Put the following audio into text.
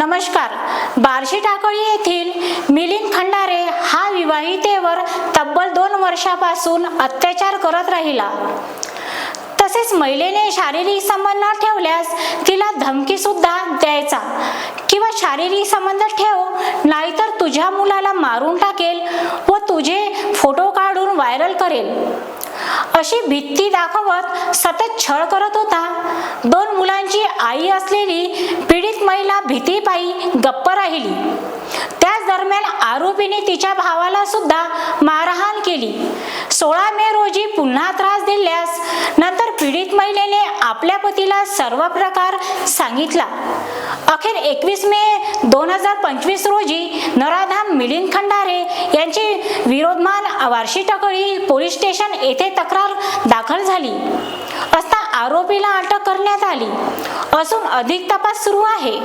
नमस्कार. बार्शी टाकळी येथील मिलिंद खंडारे हा विवाहितेवर तब्बल दोन वर्षापासून अत्याचार करत राहिला. तसेच महिलेने शारीरिक संबंध न ठेवल्यास तिला धमकी सुद्धा द्यायचा किंवा शारीरिक संबंध ठेव नाहीतर तुझ्या मुलाला मारून टाकेल व तुझे फोटो काढून व्हायरल करेल. अशी भीती दाखवत सतत छळ करत होता. दोन मुलांची आई असलेली महिला भीतीपायी गप्प राहिली. त्याच दरम्यान आरोपीने तिच्या भावाला सुद्धा मारहाण केली. सोळा मे रोजी पुन्हा त्रास दिल्यास नंतर पीडित महिलेने आपल्या पतीला सर्व प्रकार सांगितला. अखेर एकवीस मे दोन हजार पंचवीस रोजी नराधाम मिलिंद खंडारे यांची विरोधमान वार्षी टकळी पोलीस स्टेशन येथे तक्रार दाखल झाली. असता आरोपीला अटक करण्यात आली. असून अधिक तपास सुरू आहे.